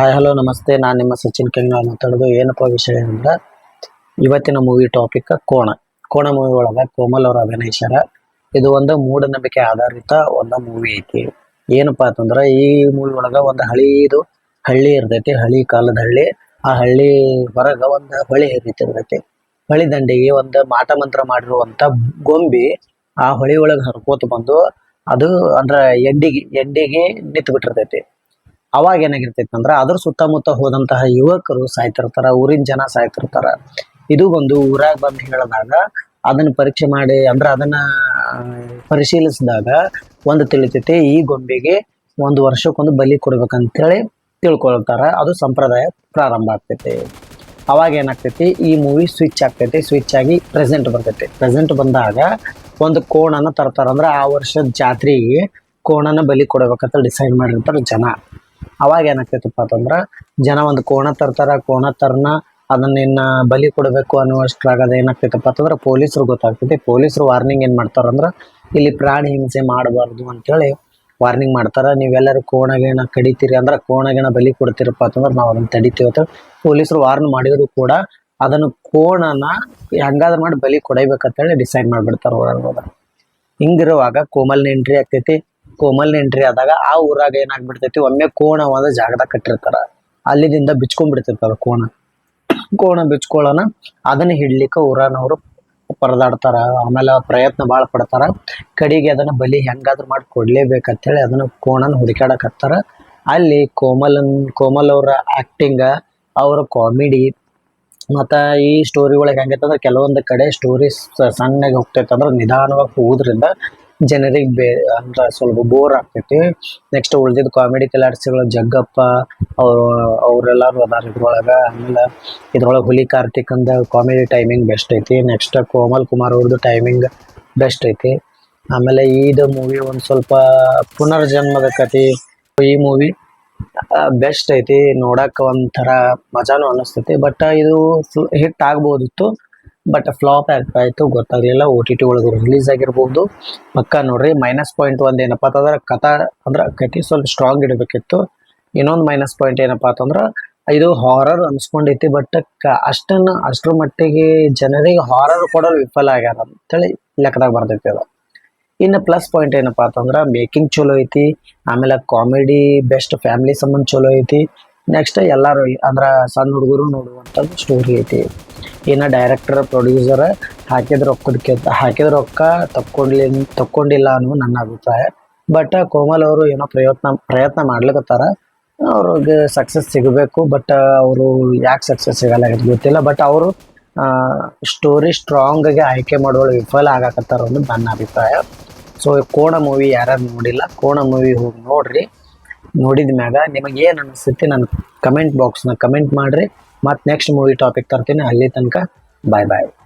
Hi hello ನಮಸ್ತೆ. ನಾನು ನಿಮ್ಮ ಸಚಿನ್ ಕೆಂಗ್ನಾಳ್ ಮಾತಾಡೋದು. ಏನಪ್ಪ ವಿಷಯ ಅಂದ್ರೆ, ಇವತ್ತಿನ ಮೂವಿ ಟಾಪಿಕ್ ಕೋಣ. ಕೋಣ ಮೂವಿ ಒಳಗ ಕೋಮಲ್ ಅವರ ಅಭಿನಯಿಸ್ಯಾರ. ಇದು ಒಂದು ಮೂಢನಂಬಿಕೆ ಆಧಾರಿತ ಒಂದು ಮೂವಿ ಐತಿ. ಏನಪ್ಪಾ ಅಂತಂದ್ರೆ, ಈ ಮೂವಿ ಒಳಗ ಒಂದು ಹಳಿದು ಹಳ್ಳಿ ಇರ್ತೈತಿ. ಹಳಿ ಕಾಲದ ಹಳ್ಳಿ. ಆ ಹಳ್ಳಿ ಹೊರಗ ಒಂದು ಹೊಳಿ ಹರಿತಿರ್ತೈತಿ ಹೊಳಿ ದಂಡಿಗೆ ಒಂದು ಮಾಟ ಮಂತ್ರ ಮಾಡಿರುವಂತ ಗೊಂಬಿ ಆ ಹೊಳಿ ಒಳಗೆ ಹರ್ಕೋತ ಬಂದು, ಅದು ಅಂದ್ರ ಎಂಡಿಗೆ ಎಂಡಿಗೆ ನಿಂತು ಬಿಟ್ಟಿರ್ತೈತಿ ಅವಾಗ ಏನಾಗಿರ್ತೈತಿ ಅಂದ್ರೆ ಅದ್ರ ಸುತ್ತಮುತ್ತ ಹೋದಂತಹ ಯುವಕರು ಸಾಯ್ತಿರ್ತಾರ, ಊರಿನ ಜನ ಸಾಯ್ತಿರ್ತಾರ. ಇದು ಒಂದು ಊರಾಗ ಬಂದು ಹೇಳಿದಾಗ ಅದನ್ನ ಪರೀಕ್ಷೆ ಮಾಡಿ ಅಂದ್ರ ಅದನ್ನ ಪರಿಶೀಲಿಸಿದಾಗ ಒಂದು ತಿಳಿತೈತಿ, ಈ ಗೊಂಬೆಗೆ ಒಂದು ವರ್ಷಕ್ಕೊಂದು ಬಲಿ ಕೊಡ್ಬೇಕಂತೇಳಿ ತಿಳ್ಕೊಳ್ತಾರ. ಅದು ಸಂಪ್ರದಾಯ ಪ್ರಾರಂಭ ಆಗ್ತೈತಿ. ಅವಾಗ ಏನಾಗ್ತೈತಿ, ಈ ಮೂವಿ ಸ್ವಿಚ್ ಆಗ್ತೈತಿ ಸ್ವಿಚ್ ಆಗಿ ಪ್ರೆಸೆಂಟ್ ಬರ್ತೈತಿ. ಪ್ರೆಸೆಂಟ್ ಬಂದಾಗ ಒಂದು ಕೋಣನ ತರ್ತಾರ. ಅಂದ್ರೆ ಆ ವರ್ಷದ ಜಾತ್ರೆಗೆ ಕೋಣನ ಬಲಿ ಕೊಡ್ಬೇಕಂತ ಡಿಸೈಡ್ ಮಾಡಿರ್ತಾರೆ ಜನ. ಅವಾಗ ಏನಾಗ್ತೈತಪ್ಪ ಅಂತಂದ್ರ ಜನ ಒಂದು ಕೋಣ ತರ್ತಾರ, ಕೋಣ ತರ್ನ ಅದನ್ನ ಇನ್ನ ಬಲಿ ಕೊಡಬೇಕು ಅನ್ನುವಷ್ಟ್ರಾಗ ಅದ ಏನಾಗ್ತೈತಪ್ಪ ಅಂತಂದ್ರ ಪೊಲೀಸರು ಗೊತ್ತಾಗ್ತೈತಿ ಪೊಲೀಸರು ವಾರ್ನಿಂಗ್ ಏನು ಮಾಡ್ತಾರಂದ್ರೆ ಇಲ್ಲಿ ಪ್ರಾಣಿ ಹಿಂಸೆ ಮಾಡಬಾರ್ದು ಅಂತೇಳಿ ವಾರ್ನಿಂಗ್ ಮಾಡ್ತಾರೆ. ನೀವೆಲ್ಲರೂ ಕೋಣಗೇನ ಕಡಿತೀರಿ ಅಂದ್ರ ಕೋಣಗೇನ ಬಲಿ ಕೊಡ್ತೀರಪ್ಪ ಅಂತಂದ್ರ ನಾವು ಅದನ್ನ ತಡಿತೀವಿ ಅಂತ ಪೊಲೀಸರು ವಾರ್ನ್ ಮಾಡಿದ್ರು ಕೂಡ ಅದನ್ನು ಕೋಣನ ಹೆಂಗಾದ್ರೂ ಮಾಡಿ ಬಲಿ ಕೊಡಬೇಕಂತೇಳಿ ಡಿಸೈಡ್ ಮಾಡ್ಬಿಡ್ತಾರ ಹಿಂಗಿರುವಾಗ ಕೋಮಲ್ನ ಎಂಟ್ರಿ ಆಗ್ತೈತಿ. ಕೋಮಲ್ನ ಎಂಟ್ರಿ ಆದಾಗ ಆ ಊರಾಗ ಏನಾಗ್ಬಿಡ್ತೈತಿ? ಒಮ್ಮೆ ಕೋಣ ಒಂದು ಜಾಗದಾಗ ಕಟ್ಟಿರ್ತಾರ. ಅಲ್ಲಿದಿಂದ ಬಿಚ್ಕೊಂಡ್ಬಿಡ್ತಿರ್ತಾರ ಕೋಣ. ಕೋಣ ಬಿಚ್ಕೊಳ್ಳೋಣ, ಅದನ್ನ ಹಿಡ್ಲಿಕ್ಕೆ ಊರನವರು ಪರದಾಡ್ತಾರ. ಆಮೇಲೆ ಪ್ರಯತ್ನ ಭಾಳ ಪಡ್ತಾರ. ಕಡೆಗೆ ಅದನ್ನ ಬಲಿ ಹೆಂಗಾದ್ರೂ ಮಾಡಿ ಕೊಡ್ಲೇಬೇಕಂತೇಳಿ ಅದನ್ನ ಕೋಣನ ಹುಡುಕಾಡಕ್ ಹತ್ತಾರ. ಅಲ್ಲಿ ಕೋಮಲನ್, ಕೋಮಲ್ ಅವರ ಆಕ್ಟಿಂಗ್ ಅವರ ಕಾಮಿಡಿ ಮತ್ತ ಈ ಸ್ಟೋರಿ ಒಳಗೆ ಹೆಂಗೈತೆ ಅಂದ್ರೆ ಕೆಲವೊಂದು ಕಡೆ ಸ್ಟೋರಿ ಸಣ್ಣಗೆ ಹೋಗ್ತೈತೆ ಅಂದ್ರೆ ನಿಧಾನವಾಗಿ ಹೋಗೋದ್ರಿಂದ ಜನರಿಗೆ ಬೇ ಅಂದ್ರೆ ಸ್ವಲ್ಪ ಬೋರ್ ಆಗ್ತೈತಿ. ನೆಕ್ಸ್ಟ್ ಉಳಿದಿದ್ದ ಕಾಮಿಡಿ ಕಿಲಾಡಿಸಿಗಳು ಜಗ್ಗಪ್ಪ, ಅವರು, ಅವರೆಲ್ಲರೂ ಅದಾರ ಇದ್ರೊಳಗೆ. ಆಮೇಲೆ ಇದ್ರೊಳಗೆ ಹುಲಿ ಕಾರ್ತಿಕ್ ಅಂದ ಕಾಮಿಡಿ ಟೈಮಿಂಗ್ ಬೆಸ್ಟ್ ಐತಿ. ನೆಕ್ಸ್ಟ್ ಕೋಮಲ್ ಕುಮಾರ್ ಅವ್ರದ್ದು ಟೈಮಿಂಗ್ ಬೆಸ್ಟ್ ಐತಿ. ಆಮೇಲೆ ಈದ ಮೂವಿ ಒಂದು ಸ್ವಲ್ಪ ಪುನರ್ಜನ್ಮದ ಕತೆ ಈ ಮೂವಿ ಬೆಸ್ಟ್ ಐತಿ. ನೋಡಕ್ ಒಂಥರ ಮಜಾನು ಅನಿಸ್ತೈತಿ. ಬಟ್ ಇದು ಹಿಟ್ ಆಗ್ಬೋದಿತ್ತು. ಬಟ್ ಫ್ಲಾಪ್ ಆಗ್ತಾಯಿತ್ತು, ಗೊತ್ತಾಗಲಿಲ್ಲ. ಓ ಟಿ ಟಿ ಒಳಗೆ ರಿಲೀಸ್ ಆಗಿರ್ಬೋದು. ಪಕ್ಕ ನೋಡ್ರಿ ಮೈನಸ್ ಪಾಯಿಂಟ್ ಒಂದು ಏನಪ್ಪ ಅಂತಂದ್ರೆ ಕಥಾ ಅಂದ್ರೆ ಕಟಿ ಸ್ವಲ್ಪ ಸ್ಟ್ರಾಂಗ್ ಇಡಬೇಕಿತ್ತು. ಇನ್ನೊಂದು ಮೈನಸ್ ಪಾಯಿಂಟ್ ಏನಪ್ಪ ಅಂತಂದ್ರೆ ಇದು ಹಾರರ್ ಅನ್ಸ್ಕೊಂಡೈತಿ ಬಟ್ ಅಷ್ಟನ್ನ ಅಷ್ಟರ ಮಟ್ಟಿಗೆ ಜನರಿಗೆ ಹಾರರ್ ಕೊಡೋ ವಿಫಲ ಆಗ್ಯಾರ ಅಂತೇಳಿ ಲೆಕ್ಕದಾಗ ಬರ್ತೈತಿ ಅದು. ಇನ್ನು ಪ್ಲಸ್ ಪಾಯಿಂಟ್ ಏನಪ್ಪಾ ಅಂತಂದ್ರೆ ಮೇಕಿಂಗ್ ಚಲೋ ಐತಿ. ಆಮೇಲೆ ಕಾಮಿಡಿ ಬೆಸ್ಟ್ ಫ್ಯಾಮಿಲಿ ಸಂಬಂಧ ಚಲೋ ಐತಿ. ನೆಕ್ಸ್ಟ್ ಎಲ್ಲರೂ ಅಂದ್ರೆ ಸಣ್ಣ ಹುಡುಗರು ನೋಡುವಂಥದ್ದು ಸ್ಟೋರಿ ಐತಿ. ಏನ ಡೈರೆಕ್ಟರ್ ಪ್ರೊಡ್ಯೂಸರ್ ಹಾಕಿದ ರೊಕ್ಕದ ಹಾಕಿದ ರೊಕ್ಕ ತಕ್ಕೊಂಡ್ಲಿ ತಕ್ಕೊಂಡಿಲ್ಲ ಅನ್ನೋ ನನ್ನ ಅಭಿಪ್ರಾಯ. ಬಟ್ ಕೋಮಲ್ ಅವರು ಏನೋ ಪ್ರಯತ್ನ ಪ್ರಯತ್ನ ಮಾಡ್ಲಿಕತ್ತಾರ. ಅವ್ರಿಗೆ ಸಕ್ಸಸ್ ಸಿಗಬೇಕು ಬಟ್ ಅವರು ಯಾಕೆ ಸಕ್ಸಸ್ ಸಿಗಲ್ಲ ಗೊತ್ತಿಲ್ಲ. ಬಟ್ ಅವರು ಸ್ಟೋರಿ ಸ್ಟ್ರಾಂಗ್ ಆಗಿ ಆಯ್ಕೆ ಮಾಡೋಳು ವಿಫಲ ಆಗಾಕತ್ತಾರ ಅನ್ನೋದು ನನ್ನ ಅಭಿಪ್ರಾಯ. ಸೊ ಕೋಣ ಮೂವಿ ಯಾರ್ಯಾರು ನೋಡಿಲ್ಲ, ಕೋಣ ಮೂವಿ ಹೋಗಿ ನೋಡ್ರಿ. ನೋಡಿದ ಮ್ಯಾಗ ನಿಮಗೆ ಏನು ಅನಿಸುತ್ತೆ ನಾನು ಕಮೆಂಟ್ ಬಾಕ್ಸ್ನ ಕಮೆಂಟ್ ಮಾಡಿರಿ. ಮತ್ತು ನೆಕ್ಸ್ಟ್ ಮೂವಿ ಟಾಪಿಕ್ ತರ್ತೀನಿ. ಅಲ್ಲಿ ತನಕ ಬಾಯ್ ಬಾಯ್